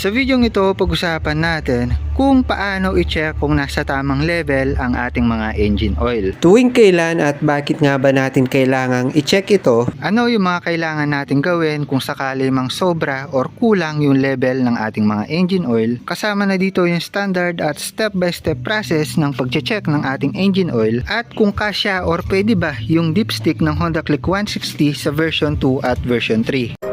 Sa videong ito, pag-usapan natin kung paano i-check kung nasa tamang level ang ating mga engine oil. Tuwing kailan at bakit nga ba natin kailangang i-check ito? Ano yung mga kailangan natin gawin kung sakali mang sobra or kulang yung level ng ating mga engine oil. Kasama na dito yung standard at step-by-step process ng pag-check ng ating engine oil at kung kasya or pwede ba yung dipstick ng Honda Click 160 sa version 2 at version 3.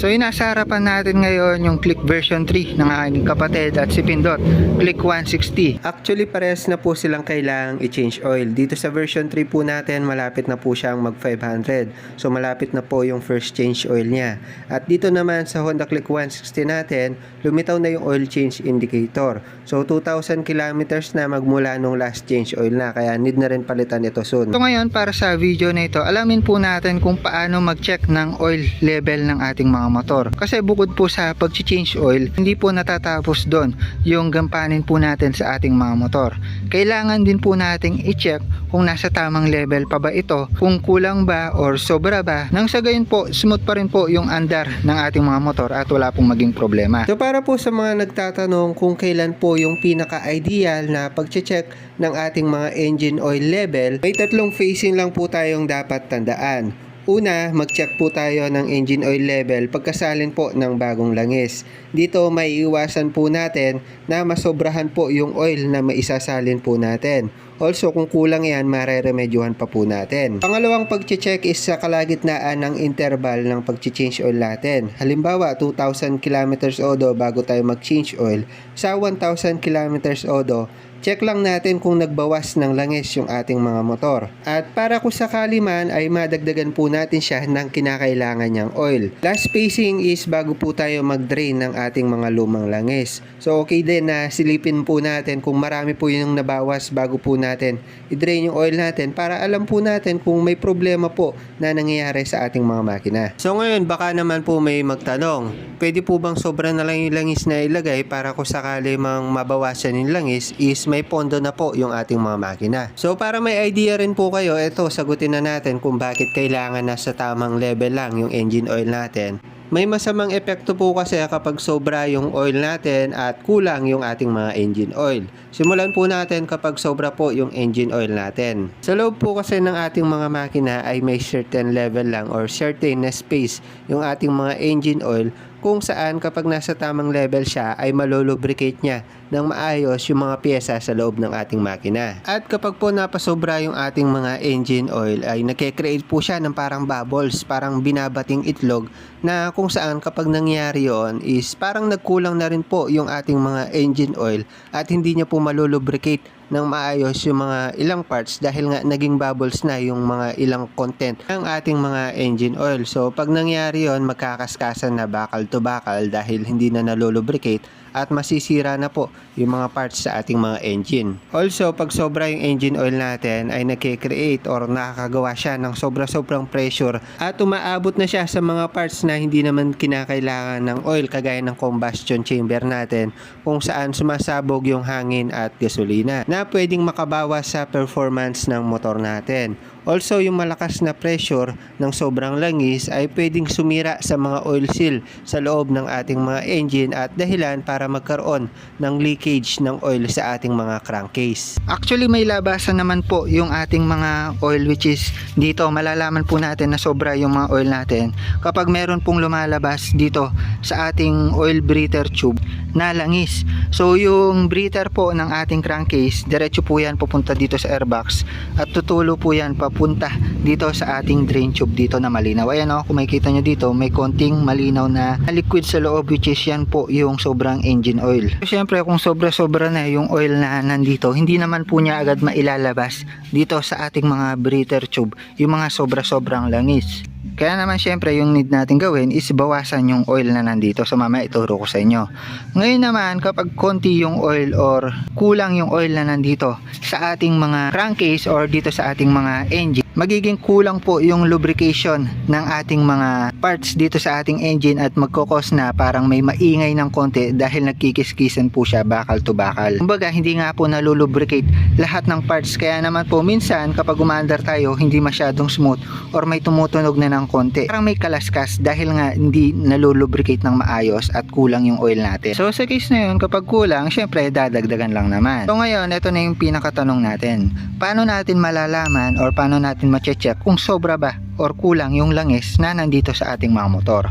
So yung nasa harapan natin ngayon yung Click version 3 ng aking kapatid at si Pindot, Click 160. Actually, parehas na po silang kailangang i-change oil. Dito sa version 3 po natin, malapit na po siyang mag 500. So, malapit na po yung first change oil niya. At dito naman sa Honda Click 160 natin, lumitaw na yung oil change indicator. So, 2,000 kilometers na magmula nung last change oil na. Kaya need na rin palitan ito soon. So ngayon para sa video na ito, alamin po natin kung paano mag-check ng oil level ng ating mga motor. Kasi bukod po sa pag-change oil, hindi po natatapos doon yung gampanin po natin sa ating mga motor. Kailangan din po nating i-check kung nasa tamang level pa ba ito, kung kulang ba or sobra ba. Nang sa gayon po, smooth pa rin po yung andar ng ating mga motor at wala pong maging problema. So para po sa mga nagtatanong kung kailan po yung pinaka-ideal na pag-check ng ating mga engine oil level, may tatlong phasing lang po tayong dapat tandaan. Una, mag-check po tayo ng engine oil level pagkasalin po ng bagong langis. Dito may iwasan po natin na masobrahan po yung oil na maisasalin po natin. Also, kung kulang yan, mareremedyohan pa po natin. Pangalawang pag-check is sa kalagitnaan ng interval ng pag-change oil natin. Halimbawa, 2,000 kilometers odo bago tayo mag-change oil. Sa 1,000 kilometers odo, check lang natin kung nagbawas ng langis yung ating mga motor. At para kung sakali man ay madagdagan po natin siya ng kinakailangan niyang oil. Last spacing is bago po tayo mag-drain ng ating mga lumang langis. So okay din na silipin po natin kung marami po yung nabawas bago po natin i-drain yung oil natin para alam po natin kung may problema po na nangyayari sa ating mga makina. So ngayon baka naman po may magtanong, pwede po bang sobra na lang yung langis na ilagay para kung sakali mang mabawasan yung langis is may pondo na po yung ating mga makina. So para may idea rin po kayo, ito sagutin na natin kung bakit kailangan nasa tamang level lang yung engine oil natin. May masamang epekto po kasi kapag sobra yung oil natin at kulang yung ating mga engine oil. Simulan po natin kapag sobra po yung engine oil natin. Sa loob po kasi ng ating mga makina ay may certain level lang or certain na space yung ating mga engine oil kung saan kapag nasa tamang level siya ay malolubricate niya ng maayos yung mga pyesa sa loob ng ating makina. At kapag po napasobra yung ating mga engine oil ay nagke-create po siya ng parang bubbles, parang binabating itlog na kung saan kapag nangyari yon is parang nagkulang na rin po yung ating mga engine oil at hindi niya po malolubricate ng maayos yung mga ilang parts dahil nga naging bubbles na yung mga ilang content ng ating mga engine oil. So pag nangyari yon magkakaskasan na bakal to bakal dahil hindi na nalolubricate at masisira na po yung mga parts sa ating mga engine. Also, pag sobra yung engine oil natin ay nagke-create or nakakagawa siya ng sobra-sobrang pressure at umaabot na siya sa mga parts na hindi naman kinakailangan ng oil kagaya ng combustion chamber natin kung saan sumasabog yung hangin at gasolina na pwedeng makabawas sa performance ng motor natin. Also, yung malakas na pressure ng sobrang langis ay pwedeng sumira sa mga oil seal sa loob ng ating mga engine at dahilan para magkaroon ng leakage ng oil sa ating mga crankcase. Actually may labasan naman po yung ating mga oil which is dito malalaman po natin na sobra yung mga oil natin kapag meron pong lumalabas dito sa ating oil breather tube na langis. So yung breather po ng ating crankcase diretso po yan pupunta dito sa airbox at tutulo po yan papunta dito sa ating drain tube dito na malinaw. Ayan o kung makikita nyo dito may konting malinaw na liquid sa loob which is yan po yung sobrang engine oil. So, Siyempre kung sobra-sobra na yung oil na nandito, hindi naman po niya agad mailalabas dito sa ating mga breather tube, yung mga sobra-sobrang langis. Kaya naman syempre yung need natin gawin is bawasan yung oil na nandito. So mamaya ituro ko sa inyo. Ngayon naman kapag konti yung oil or kulang yung oil na nandito sa ating mga crankcase or dito sa ating mga engine, magiging kulang po yung lubrication ng ating mga parts dito sa ating engine at magkokos na parang may maingay ng konti dahil nagkikiskisan po siya bakal to bakal. Kumbaga hindi nga po nalulubricate lahat ng parts kaya naman po minsan kapag umandar tayo hindi masyadong smooth or may tumutunog na ng konti. Parang may kalaskas dahil nga hindi nalulubricate ng maayos at kulang yung oil natin. So sa case na yun kapag kulang syempre dadagdagan lang naman. So ngayon ito na yung pinakatanong natin. Paano natin malalaman or paano natin mache-check kung sobra ba or kulang yung langis na nandito sa ating mga motor.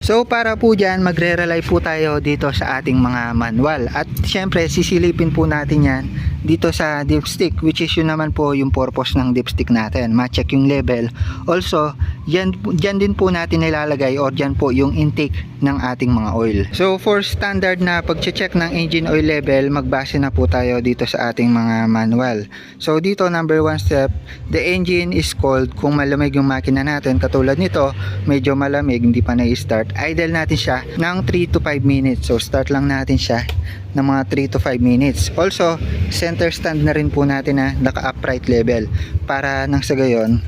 So para po dyan, magre-rely po tayo dito sa ating mga manual. At syempre, sisilipin po natin yan dito sa dipstick which is yun naman po yung purpose ng dipstick natin. Ma-check yung level. Also, dyan, dyan din po natin nilalagay or dyan po yung intake ng ating mga oil. So for standard na pag-check ng engine oil level, magbase na po tayo dito sa ating mga manual. So dito number one step, the engine is cold kung malamig yung makina natin. Katulad nito, medyo malamig, hindi pa na-start. Idle natin siya ng 3 to 5 minutes. So start lang natin siya ng mga 3 to 5 minutes. Also, center stand na rin po natin na naka-upright level. Para nang sa gayon,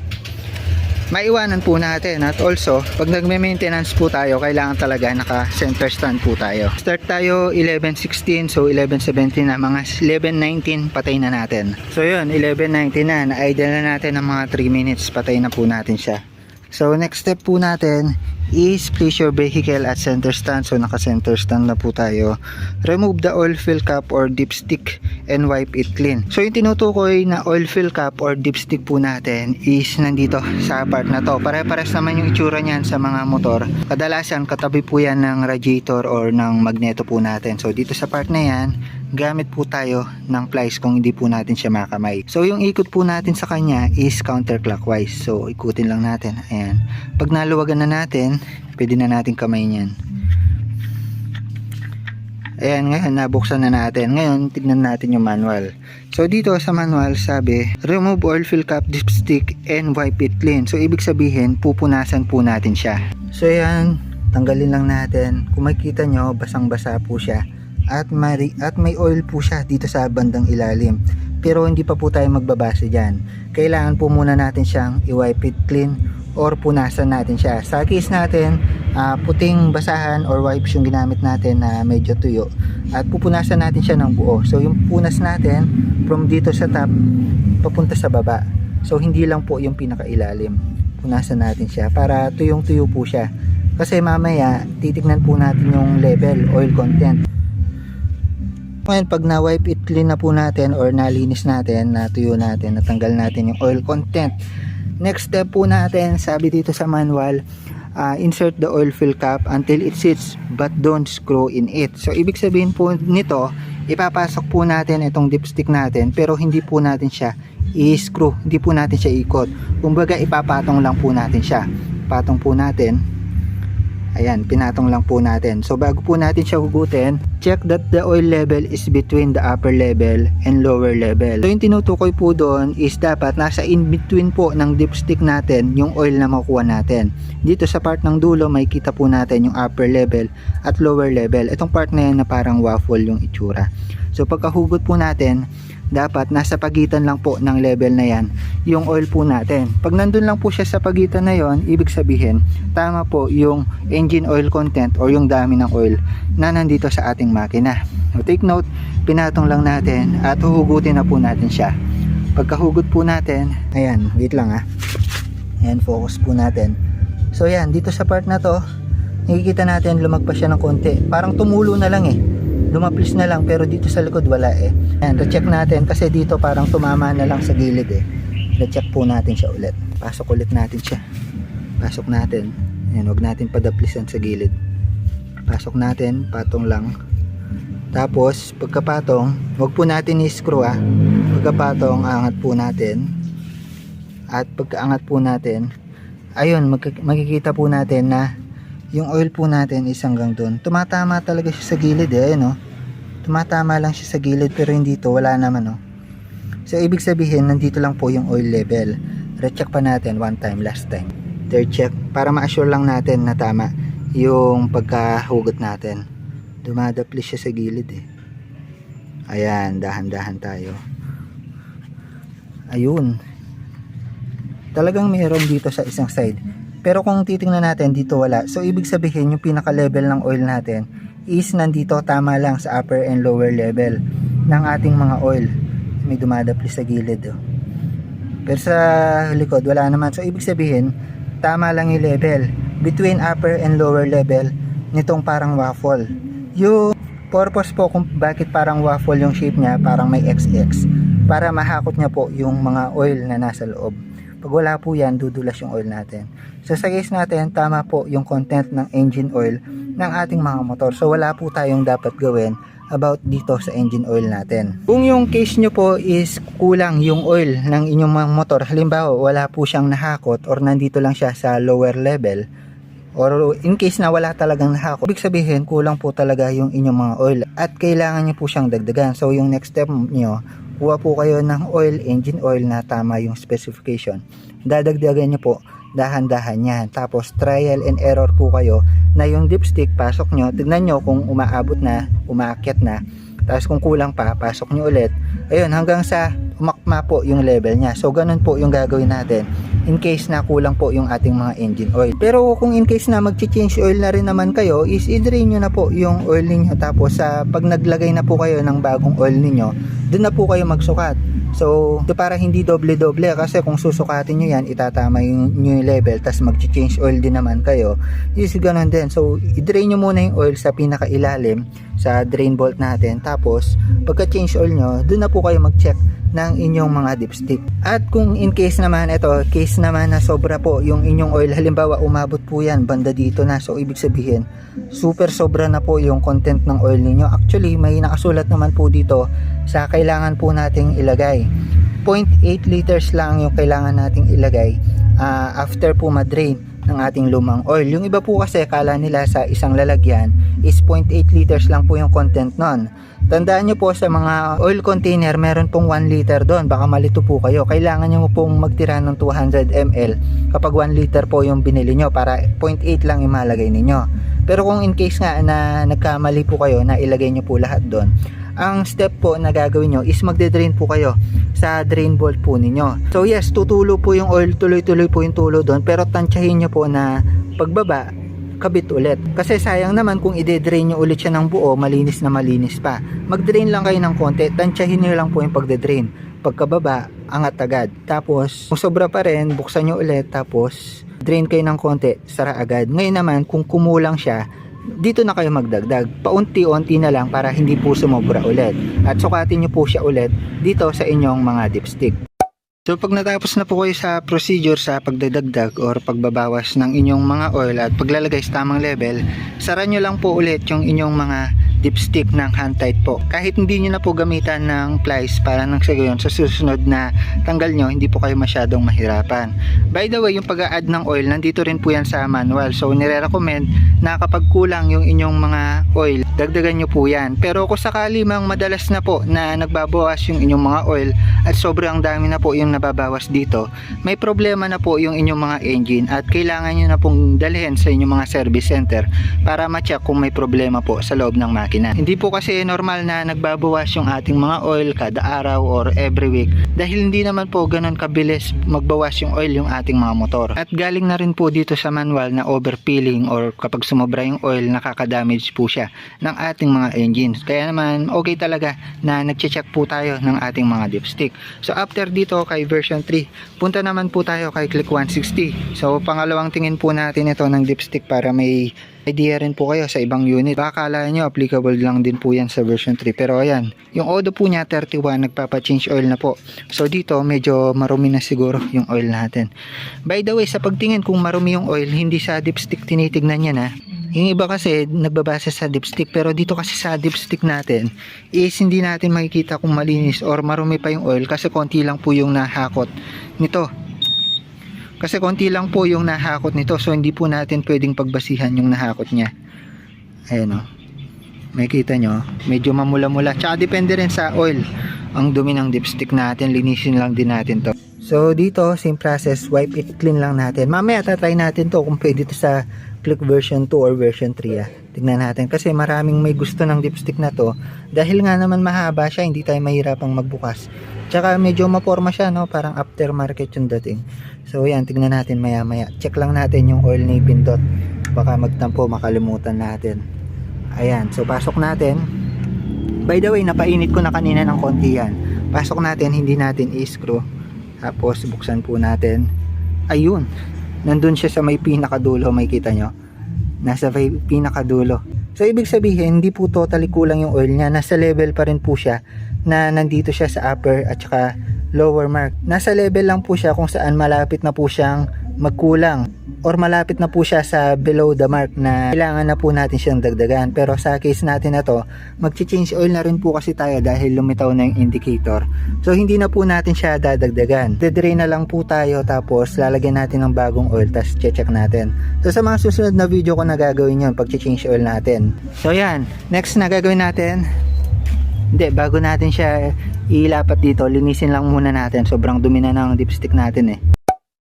maiwanan po natin. At also pag nagme-maintenance po tayo kailangan talaga naka center stand po tayo. Start tayo 11.16 so 11.17 na. Mga 11.19 patay na natin. So yun 11.19 na. Na-idle na natin ng mga 3 minutes patay na po natin siya. So next step po natin is place your vehicle at center stand. So naka center stand na po tayo. Remove the oil fill cap or dipstick and wipe it clean. So yung tinutukoy na oil fill cap or dipstick po natin is nandito sa part na to. Pare-pares naman yung itsura niyan sa mga motor. Kadalasan katabi po yan ng radiator or ng magneto po natin. So dito sa part na yan gamit po tayo ng plies kung hindi po natin siya makamay. So yung ikot po natin sa kanya is counterclockwise. So ikutin lang natin. Ayan. Pag naluwagan na natin pwede na natin kamay niyan Ayan, ngayon nabuksan na natin. Ngayon, tignan natin yung manual. So, dito sa manual, sabi, remove oil fill cap dipstick and wipe it clean. So, ibig sabihin, pupunasan po natin siya. So, ayan, tanggalin lang natin. Kung makikita nyo, basang-basa po siya. At may, at may oil po siya dito sa bandang ilalim. Pero hindi pa po tayo magbabase dyan. Kailangan po muna natin siyang i-wipe it clean or punasan natin siya. Sa case natin, ah, puting basahan or wipes yung ginamit natin na medyo tuyo at pupunasan natin siya ng buo. So yung punas natin from dito sa top papunta sa baba. So hindi lang po yung pinakailalim. Punasan natin siya para tuyong-tuyo po siya. Kasi mamaya titignan po natin yung level, oil content. Ngayon, pag na-wipe it clean na po natin or nalinis natin, natuyo natin, natanggal natin yung oil content. Next step po natin, sabi dito sa manual, uh, insert the oil fill cap until it sits but don't screw in it. So, ibig sabihin po nito, ipapasok po natin itong dipstick natin pero hindi po natin siya i-screw, hindi po natin siya ikot. Kumbaga, ipapatong lang po natin siya. Patong po natin. Ayan, pinatong lang po natin. So bago po natin siya hugutin, check that the oil level is between the upper level and lower level. So yung tinutukoy po doon is dapat nasa in between po ng dipstick natin yung oil na makuha natin. Dito sa part ng dulo may kita po natin yung upper level at lower level. Itong part na yan na parang waffle yung itsura. So pagkahugot po natin, dapat nasa pagitan lang po ng level na yan yung oil po natin. Pag nandun lang po siya sa pagitan na yon, ibig sabihin tama po yung engine oil content or yung dami ng oil na nandito sa ating makina. So, take note, pinatong lang natin at huhugutin na po natin siya. Pagkahugot po natin, ayan, wait lang ah. Ayan, focus po natin. So yan, dito sa part na to, nakikita natin lumagpas siya ng konti. Parang tumulo na lang eh lumaplis na lang pero dito sa likod wala eh. Ayan, recheck natin kasi dito parang tumama na lang sa gilid eh. Recheck po natin siya ulit. Pasok ulit natin siya. Pasok natin. Ayan, huwag natin padaplisan sa gilid. Pasok natin patong lang. Tapos pagkapatong huwag po natin i-screw ah. Pagkapatong angat po natin. At pagkaangat po natin ayun magk- makikita po natin na yung oil po natin is hanggang doon. Tumatama talaga siya sa gilid eh, no? Tumatama lang siya sa gilid pero hindi to, wala naman, no? So, ibig sabihin, nandito lang po yung oil level. Recheck pa natin one time, last time. Third check, para ma-assure lang natin na tama yung pagkahugot natin. Dumadaplis siya sa gilid eh. Ayan, dahan-dahan tayo. Ayun. talagang meron dito sa isang side. Pero kung titingnan natin dito wala. So ibig sabihin yung pinaka level ng oil natin is nandito tama lang sa upper and lower level ng ating mga oil. May dumadapli sa gilid oh. Pero sa likod wala naman. So ibig sabihin tama lang yung level between upper and lower level nitong parang waffle. Yung purpose po kung bakit parang waffle yung shape niya, parang may XX para mahakot niya po yung mga oil na nasa loob. Pag wala po yan, dudulas yung oil natin. So sa case natin, tama po yung content ng engine oil ng ating mga motor. So wala po tayong dapat gawin about dito sa engine oil natin. Kung yung case nyo po is kulang yung oil ng inyong mga motor, halimbawa wala po siyang nahakot or nandito lang siya sa lower level, or in case na wala talagang nahakot, ibig sabihin kulang po talaga yung inyong mga oil at kailangan nyo po siyang dagdagan. So yung next step nyo, kuha po kayo ng oil, engine oil na tama yung specification. Dadagdagan nyo po dahan-dahan yan. Tapos trial and error po kayo na yung dipstick pasok nyo, tignan nyo kung umaabot na, umaakyat na. Tapos kung kulang pa, pasok nyo ulit. Ayun, hanggang sa umakma po yung level niya. So ganun po yung gagawin natin in case na kulang po yung ating mga engine oil. Pero kung in case na mag-change oil na rin naman kayo, is i-drain nyo na po yung oil ninyo. Tapos sa pag naglagay na po kayo ng bagong oil ninyo, doon na po kayo magsukat. So, ito para hindi doble-doble kasi kung susukatin nyo yan, itatama yung new level tapos mag-change oil din naman kayo. Is ganun din. So, i-drain nyo muna yung oil sa pinakailalim sa drain bolt natin. Tapos, pagka-change oil nyo, doon na po kayo mag-check ng inyong mga dipstick. At kung in case naman ito, case naman na sobra po yung inyong oil, halimbawa umabot po yan banda dito na. So ibig sabihin, super sobra na po yung content ng oil ninyo. Actually, may nakasulat naman po dito sa kailangan po nating ilagay. 0.8 liters lang yung kailangan nating ilagay ah, after po madrain ng ating lumang oil. Yung iba po kasi kala nila sa isang lalagyan is 0.8 liters lang po yung content nun. Tandaan nyo po sa mga oil container, meron pong 1 liter doon. Baka malito po kayo. Kailangan nyo pong magtira ng 200 ml kapag 1 liter po yung binili nyo para 0.8 lang yung malagay ninyo. Pero kung in case nga na nagkamali po kayo na ilagay nyo po lahat doon, ang step po na gagawin nyo is magde-drain po kayo sa drain bolt po ninyo. So yes, tutulo po yung oil, tuloy-tuloy po yung tulo doon, pero tansyahin nyo po na pagbaba, kabit ulit. Kasi sayang naman kung ide-drain nyo ulit siya ng buo, malinis na malinis pa. Mag-drain lang kayo ng konti, tansyahin nyo lang po yung pagde-drain. Pagkababa, angat agad. Tapos, kung sobra pa rin, buksan nyo ulit, tapos drain kayo ng konti, sara agad. Ngayon naman, kung kumulang siya, dito na kayo magdagdag. Paunti-unti na lang para hindi po sumobra ulit. At sukatin nyo po siya ulit dito sa inyong mga dipstick. So pag natapos na po kayo sa procedure sa pagdadagdag or pagbabawas ng inyong mga oil at paglalagay sa tamang level, sara nyo lang po ulit yung inyong mga dipstick ng hand tight po. Kahit hindi nyo na po gamitan ng plies para nang sa gayon sa susunod na tanggal nyo, hindi po kayo masyadong mahirapan. By the way, yung pag-add ng oil, nandito rin po yan sa manual. So nire-recommend na kapag kulang yung inyong mga oil, dagdagan nyo po yan. Pero kung sakali mang madalas na po na nagbabawas yung inyong mga oil at sobrang dami na po yung nababawas dito, may problema na po yung inyong mga engine at kailangan nyo na pong dalhin sa inyong mga service center para ma-check kung may problema po sa loob ng makina. Hindi po kasi normal na nagbabawas yung ating mga oil kada araw or every week dahil hindi naman po ganun kabilis magbawas yung oil yung ating mga motor. At galing na rin po dito sa manual na overfilling or kapag sumobra yung oil nakaka-damage po siya ng ating mga engines. Kaya naman okay talaga na nagche-check po tayo ng ating mga dipstick. So after dito kay version 3, punta naman po tayo kay Click 160. So pangalawang tingin po natin ito ng dipstick para may idea rin po kayo sa ibang unit. Baka akala nyo applicable lang din po yan sa version 3. Pero ayan, yung Odo po niya 31 nagpapa-change oil na po. So dito medyo marumi na siguro yung oil natin. By the way, sa pagtingin kung marumi yung oil, hindi sa dipstick tinitignan yan ha. Yung iba kasi nagbabase sa dipstick pero dito kasi sa dipstick natin is hindi natin makikita kung malinis or marumi pa yung oil kasi konti lang po yung nahakot nito. Kasi konti lang po yung nahakot nito so hindi po natin pwedeng pagbasihan yung nahakot niya. Ayan o. Makikita nyo, medyo mamula-mula. Tsaka depende rin sa oil. Ang dumi ng dipstick natin, linisin lang din natin to. So dito, same process, wipe it clean lang natin. Mamaya tatry natin to kung pwede to sa click version 2 or version 3 ah. Tignan natin kasi maraming may gusto ng dipstick na to dahil nga naman mahaba siya, hindi tayo mahirapang magbukas. Tsaka medyo maporma siya, no? Parang aftermarket yung dating. So yan, tignan natin maya maya. Check lang natin yung oil na ipindot. Baka magtampo, makalimutan natin. Ayan, so pasok natin. By the way, napainit ko na kanina ng konti yan. Pasok natin, hindi natin i-screw. Tapos buksan po natin. Ayun, nandun siya sa may pinakadulo, may kita nyo. Nasa pinakadulo. So ibig sabihin, hindi po totally kulang yung oil niya. Nasa level pa rin po siya na nandito siya sa upper at saka lower mark. Nasa level lang po siya kung saan malapit na po siyang magkulang or malapit na po siya sa below the mark na kailangan na po natin siyang dagdagan. Pero sa case natin na to, mag-change oil na rin po kasi tayo dahil lumitaw na yung indicator. So hindi na po natin siya dadagdagan. Dedrain na lang po tayo tapos lalagyan natin ng bagong oil tapos check natin. So sa mga susunod na video ko na gagawin yun pag change oil natin. So yan, next na gagawin natin. Hindi, bago natin siya ilapat dito, linisin lang muna natin. Sobrang dumi na ng dipstick natin eh.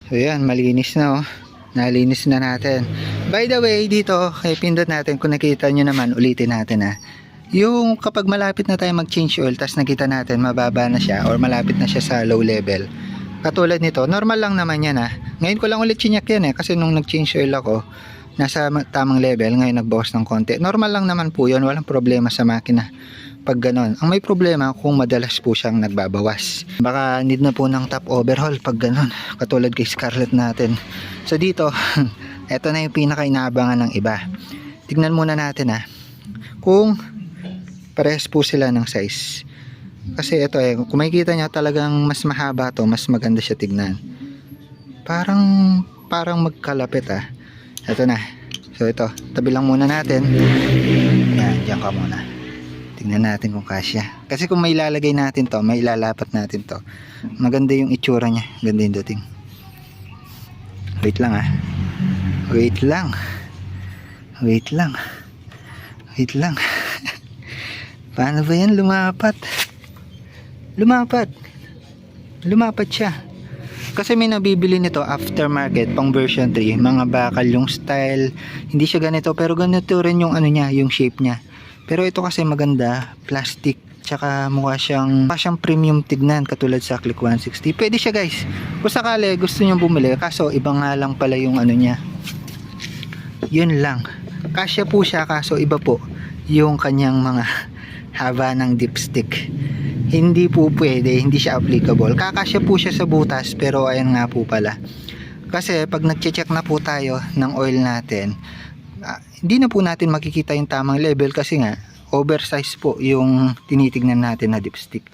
So yan, malinis na oh. Nalinis na natin. By the way, dito kay pindot natin, kung nakita nyo naman, ulitin natin ah. Yung kapag malapit na tayo mag-change oil, tapos nakita natin mababa na siya or malapit na siya sa low level. Katulad nito, normal lang naman yan ah. Ngayon ko lang ulit chinyak yan eh, kasi nung nag-change oil ako, nasa ma- tamang level, ngayon nagbawas ng konti. Normal lang naman po yun, walang problema sa makina pag ganon. Ang may problema kung madalas po siyang nagbabawas. Baka need na po ng top overhaul pag ganon. Katulad kay Scarlett natin. So dito, eto na yung pinaka inaabangan ng iba. Tignan muna natin ha. Kung parehas po sila ng size. Kasi ito eh, kung makikita nyo talagang mas mahaba to, mas maganda siya tignan. Parang, parang magkalapit ah. Ito na. So ito, tabi lang muna natin. Yan, dyan ka muna. Tingnan natin kung kasya. Kasi kung may ilalagay natin to, may ilalapat natin to. Maganda yung itsura niya. Ganda yung dating. Wait lang ah. Wait lang. Wait lang. Wait lang. Paano ba yan lumapat? Lumapat. Lumapat siya. Kasi may nabibili nito aftermarket pang version 3. Mga bakal yung style. Hindi siya ganito pero ganito rin yung ano niya, yung shape niya. Pero ito kasi maganda, plastic, tsaka mukha siyang, mukha siyang premium tignan katulad sa Click 160. Pwede siya guys. Kung sakali gusto niyo bumili, kaso iba nga lang pala yung ano niya. Yun lang. Kasya po siya kaso iba po yung kanyang mga haba ng dipstick. Hindi po pwede, hindi siya applicable. Kakasya po siya sa butas pero ayan nga po pala. Kasi pag nagche-check na po tayo ng oil natin, hindi na po natin makikita yung tamang level kasi nga oversize po yung tinitignan natin na dipstick.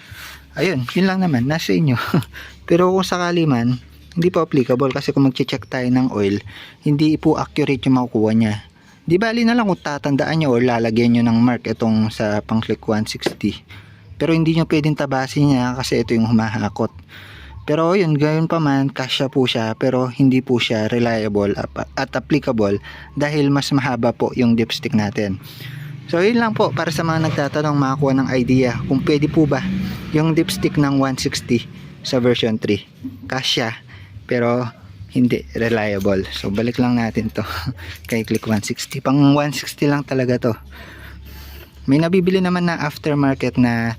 Ayun, yun lang naman, nasa inyo. Pero kung sakali man, hindi po applicable kasi kung magche-check tayo ng oil, hindi po accurate yung makukuha niya. Di bali na lang kung tatandaan nyo or lalagyan nyo ng mark itong sa pang click 160. Pero hindi nyo pwedeng tabasin niya kasi ito yung humahakot. Pero yun, gayon pa man, kasya po siya pero hindi po siya reliable at applicable dahil mas mahaba po yung dipstick natin. So yun lang po para sa mga nagtatanong makakuha ng idea kung pwede po ba yung dipstick ng 160 sa version 3. Kasya pero hindi reliable. So balik lang natin to kay Click 160. Pang 160 lang talaga to. May nabibili naman na aftermarket na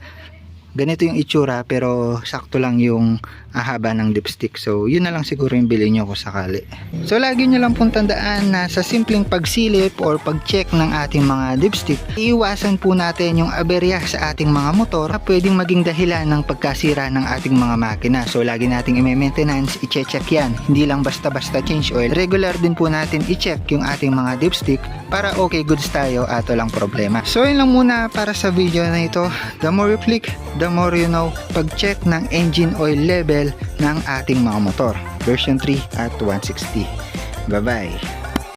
ganito yung itsura pero sakto lang yung ahaba ng dipstick. So, yun na lang siguro yung bilhin nyo kung sakali. So, lagi nyo lang pong tandaan na sa simpleng pagsilip or pag-check ng ating mga dipstick, iiwasan po natin yung aberya sa ating mga motor na pwedeng maging dahilan ng pagkasira ng ating mga makina. So, lagi nating i-maintenance, i-check yan. Hindi lang basta-basta change oil. Regular din po natin i-check yung ating mga dipstick para okay goods tayo at walang problema. So, yun lang muna para sa video na ito. The more you click, the more you know pag-check ng engine oil level ng ating mga motor. Version 3 at 160 bye bye